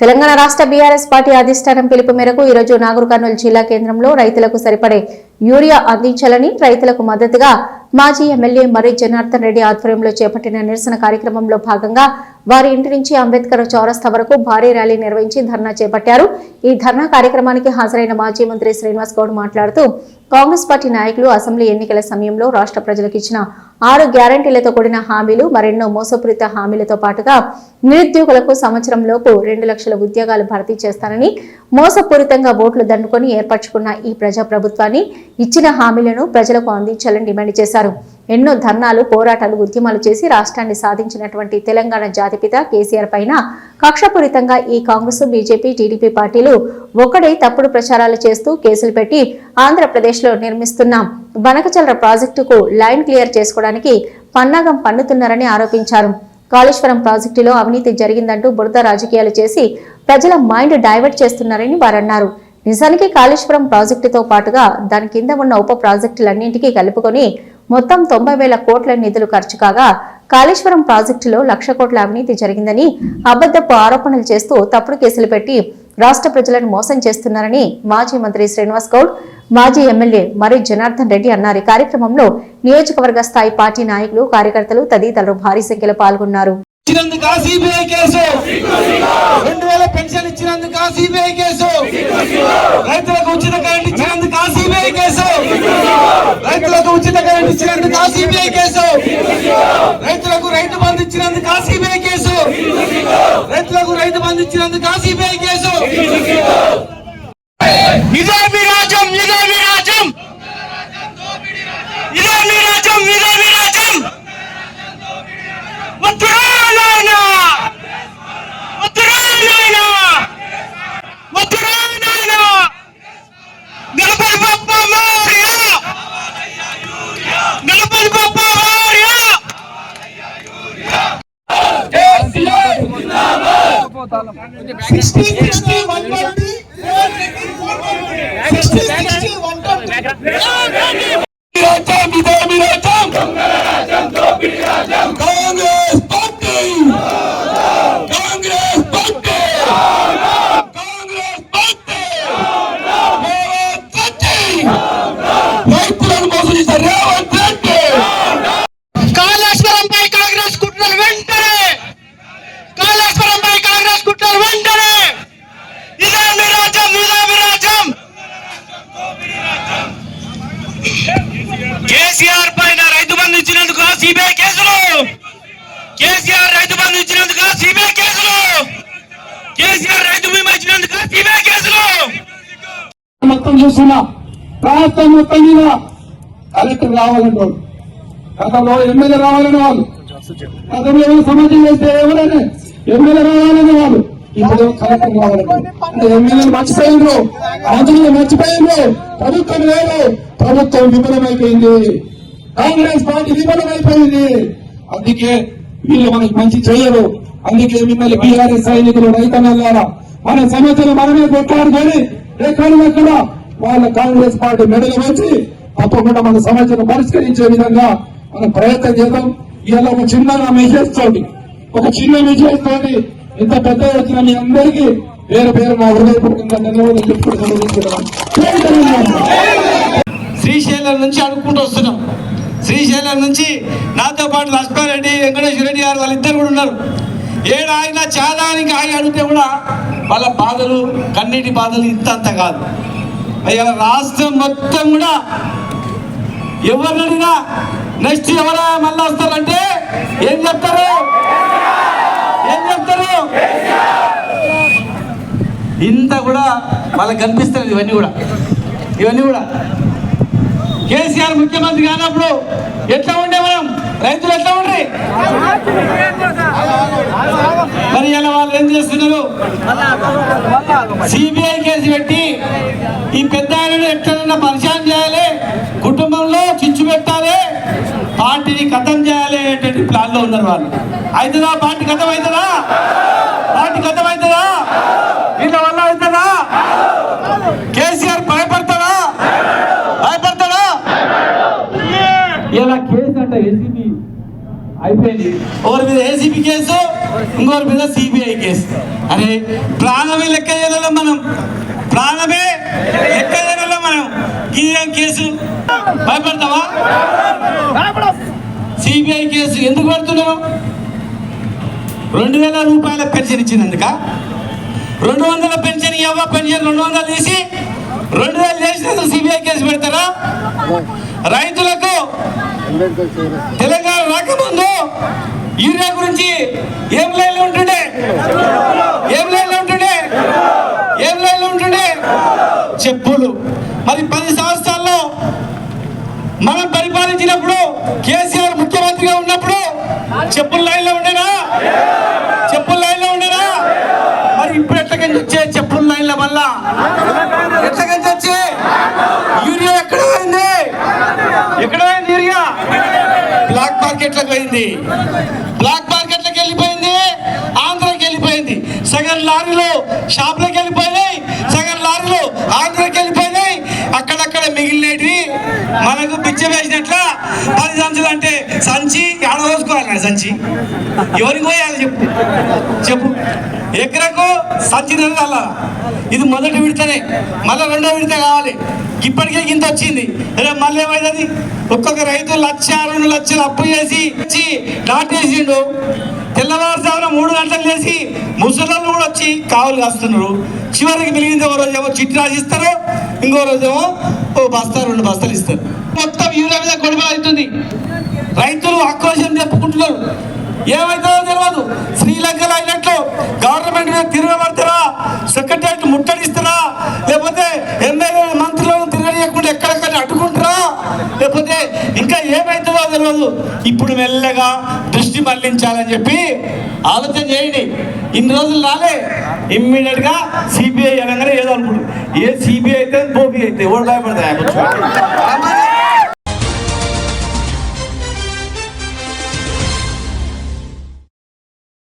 తెలంగాణ రాష్ట్ర BRS party అధిష్టానం పిలుపు మేరకు ఈరోజు నాగర్ కర్నూలు జిల్లా కేంద్రంలో రైతులకు సరిపడే యూరియా అందించాలని రైతులకు మద్దతుగా మాజీ ఎమ్మెల్యే మర్రి జనార్దన్ రెడ్డి ఆధ్వర్యంలో చేపట్టిన నిరసన కార్యక్రమంలో భాగంగా వారి ఇంటి నుంచి అంబేద్కర్ చౌరస్తా వరకు భారీ ర్యాలీ నిర్వహించి ధర్నా చేపట్టారు. ఈ ధర్నా కార్యక్రమానికి హాజరైన మాజీ మంత్రి శ్రీనివాస్ గౌడ్ మాట్లాడుతూ కాంగ్రెస్ పార్టీ నాయకులు అసెంబ్లీ ఎన్నికల సమయంలో రాష్ట్ర ప్రజలకు ఇచ్చిన ఆరు గ్యారంటీలతో కూడిన హామీలు మరెన్నో మోసపూరిత హామీలతో పాటుగా నిరుద్యోగులకు సంవత్సరంలోపు రెండు లక్షల ఉద్యోగాలు భర్తీ చేస్తానని మోసపూరితంగా ఓట్లు దండుకొని ఏర్పరచుకున్న ఈ ప్రజా ప్రభుత్వాన్ని ఇచ్చిన హామీలను ప్రజలకు అందించాలని డిమాండ్ చేశారు. ఎన్నో ధర్నాలు పోరాటాలు ఉద్యమాలు చేసి రాష్ట్రాన్ని సాధించినటువంటి తెలంగాణ జాతిపిత కేసీఆర్ పైన కక్షపూరితంగా ఈ కాంగ్రెస్ బీజేపీ టీడీపీ పార్టీలు ఒక్కడే తప్పుడు ప్రచారాలు చేస్తూ కేసులు పెట్టి ఆంధ్రప్రదేశ్లో నిర్మిస్తున్న బనకచల్ర ప్రాజెక్టుకు లైన్ క్లియర్ చేసుకోవడానికి పన్నాగం పన్నుతున్నారని ఆరోపించారు. కాళేశ్వరం ప్రాజెక్టులో అవినీతి జరిగిందంటూ బురద రాజకీయాలు చేసి ప్రజల మైండ్ డైవర్ట్ చేస్తున్నారని వారన్నారు. నిజానికి కాళేశ్వరం ప్రాజెక్టుతో పాటుగా దాని కింద ఉన్న ఉప ప్రాజెక్టులన్నింటికీ కలుపుకొని మొత్తం తొంభై వేల కోట్ల నిధులు ఖర్చు కాగా కాళేశ్వరం ప్రాజెక్టులో లక్ష కోట్ల అవినీతి జరిగిందని అబద్దపు ఆరోపణలు చేస్తూ తప్పుడు కేసులు పెట్టి రాష్ట్ర ప్రజలను మోసం చేస్తున్నారని మాజీ మంత్రి శ్రీనివాస్ గౌడ్ మాజీ ఎమ్మెల్యే మరి జనార్దన్ రెడ్డి అన్నారు. ఈ కార్యక్రమంలో నియోజకవర్గ స్థాయి పార్టీ నాయకులు కార్యకర్తలు తదితరులు భారీ సంఖ్యలో పాల్గొన్నారు. ఇచ్చినందుకు సిబిఐ కేసు? రెండు వేల పెన్షన్ సిబిఐ కేసు? రైతులకు ఉచిత కరెంట్ ఇచ్చిన రైతులకు ఉచిత కరెంట్ ఇచ్చినందుకు సిబిఐ కేసు. రైతులకు రైతు బంధు ఇచ్చినందుకు సిబిఐ కేసు. రైతులకు రైతు బంధు ఇచ్చినందుకు CBI case. రాజ్యం Bandhu ఇచ్చినందుకు సిబిఐ కేసులు. కేసీఆర్ రైతు బంధు ఇచ్చినందుకు సిబిఐ కేసులు. కేసీఆర్ రైతు బీమా ఇచ్చినందుకు సిబిఐ కేసులు. మొత్తం చూస్తున్నా రాష్ట్రం మొత్తం మీద కలెక్టర్ రావాలని వాళ్ళు గతంలో ఎమ్మెల్యే రావాలని వాళ్ళు. గతంలో ఏమైనా సమాజం చేస్తే ఎవరైనా ఎమ్మెల్యే రావాలని వాళ్ళు. ఇప్పుడు కలెక్టర్ రావాలని అంటే ఎమ్మెల్యేలు మర్చిపోయిండ్రు మంత్రులు మర్చిపోయిండ్రు ప్రభుత్వం లేదు. ప్రభుత్వం విఫలమైపోయింది. కాంగ్రెస్ పార్టీ విఫలమైపోయింది అందుకే వీళ్ళు మనకి మంచి చేయరు. అందుకే మిమ్మల్ని బీఆర్ఎస్ సైనికులు రైతన్నలారా మన సమస్యలు మనమే కొట్లాడుకొని ఎక్కడికక్కడ వాళ్ళ కాంగ్రెస్ పార్టీ మెడలు వచ్చి తప్పకుండా మన సమస్యను పరిష్కరించే విధంగా మనం ప్రయత్నం చేద్దాం. ఇలా ఒక చిన్న మెసేజ్ తోటి ఒక చిన్న మెసేజ్ తోటి ఇంత పెద్ద వచ్చిన మీ అందరికీ పేరు పేరు నా హృదయపూర్వకంగా ధన్యవాదాలు చెప్పుకుంటున్నాను శ్రీశైలం నుంచి అనుకుంటూ వస్తున్నాం. శ్రీశైలం నుంచి నాతో పాటు లక్ష్మారెడ్డి వెంకటేశ్వర రెడ్డి గారు వాళ్ళిద్దరు కూడా ఉన్నారు. ఏడు ఆయన చాదానికి ఆగి అడిగితే కూడా వాళ్ళ బాధలు కన్నీటి బాధలు ఇంత అంత కాదు. అయ్యా రాష్ట్రం మొత్తం కూడా ఎవరినడినా నెక్స్ట్ ఎవరా మళ్ళీ వస్తారంటే ఏం చెప్తారు? ఏం చెప్తారు? ఇంత కూడా వాళ్ళకి కనిపిస్తుంది ఇవన్నీ కూడా. ఇవన్నీ కూడా. కేసీఆర్ ముఖ్యమంత్రి కానప్పుడు ఎట్లా ఉండే మనం? రైతులు ఎట్లా ఉండ్రి? మరి ఇలా వాళ్ళు ఏం చేస్తున్నారు? సిబిఐ కేసు పెట్టి ఈ పెద్ద ఆయనను ఎట్లన్నా పరిచయం చేయాలి? కుటుంబంలో చిచ్చు పెట్టాలి? పార్టీని ఖతం చేయాలి అనేటువంటి ప్లాన్లో ఉన్నారు వాళ్ళు. అవుతుందా పార్టీ ఖతం అవుతుందా పార్టీ ఖతం అవుతుందా అవుతుందా కేసీఆర్ భయపడతాడా భయపడతాడా ఇలా కేసు అంట ఏసీబీ అయిపోయింది. ఒకరి మీద ఏసీబీ కేసు ఇంకొకరి మీద సిబిఐ కేసు. అరే ప్రాణమే లెక్క చేయలేం మనం. ప్రాణమే లెక్క చేయలేం మనం. గీయం కేసు. భయపడతావా? సిబిఐ కేసు ఎందుకు పెడుతున్నావు? రెండు వేల రూపాయల పెన్షన్ ఇచ్చినందుక? రెండు వందల పెన్షన్ ఇవ్వ పెన్షన్ రెండు వందలు తీసి రెండు వేలు చేసినందుకు సిబిఐ కేసు పెడతారా? రైతులకు తెలంగాణ యూరియా గురించి ఏం లైన్లో ఉంటుండే? ఏం లైన్లో ఉంటుండే? ఏం లైన్లో ఉంటుండే? చెప్పులు. మరి పది సంవత్సరాల్లో మనం పరిపాలించినప్పుడు కేసీఆర్ ముఖ్యమంత్రిగా ఉన్నప్పుడు చెప్పుల లైన్లో ఉండేనా? చెప్పుల లైన్లో ఉండేనా? మరి ఇప్పుడు ఎట్లకెళ్ళి వచ్చే చెప్పుల లైన్ల వల్ల? ఎట్లకెళ్ళి వచ్చే? యూరియా ఎక్కడ పోయింది? ఎక్కడ పోయింది? మార్కెట్లకు పోయింది. బ్లాక్ మార్కెట్లకు వెళ్ళిపోయింది. ఆంధ్రకి వెళ్ళిపోయింది. సగం లారీలు షాపులకు వెళ్ళిపోయినాయి. సగం లారీలు ఆంధ్రకి వెళ్ళిపోయినాయి. అక్కడక్కడ మిగిలినవి మనకు పిచ్చి వేసినట్ల పది సంచులు అంటే సంచి ఆడ పోసుకోవాలి సంచి? ఎవరికి పోయాలి చెప్పు. చెప్పు. ఎకరకు సంచి అలా ఇది మొదటి విడతనే. మళ్ళీ రెండో విడత కావాలి. ఇప్పటికే ఇంత వచ్చింది. రేపు మళ్ళీ ఏమైతుంది ఒక్కొక్క రైతు లక్ష రెండు లక్షలు అప్పు చేసి ఇచ్చి నాటేసిండు తెల్లవారుజామున మూడు గంటలకు లేచి ముసలోళ్ళు కూడా వచ్చి కావులు కాస్తున్నారు. చివరికి మిగిలింది ఒక రోజు ఏమో చిట్టి రాసిస్తారు ఇంకో రోజేమో ఓ బస్తా రెండు బస్తాలు ఇస్తారు. మొత్తం యూరియా మీద గొడవ అవుతుంది. రైతులు ఆక్రోశం చెప్పుకుంటున్నారు ఏమైతుందో తెలియదు శ్రీలంకలో అయినట్లు గవర్నమెంట్ మీద తిరగబడతారా ఏమైతుందో ఇప్పుడు మెల్లగా దృష్టి మళ్ళించాలని చెప్పి ఆలోచన చేయండి. ఇన్ని రోజులు రాలే. ఇమ్మీడియట్గా సిబిఐ అనగానే ఏదో అనుకుంటుంది. ఏ సిబిఐ అయితే బోబీ అయితే ఎవరు భయపడతాయి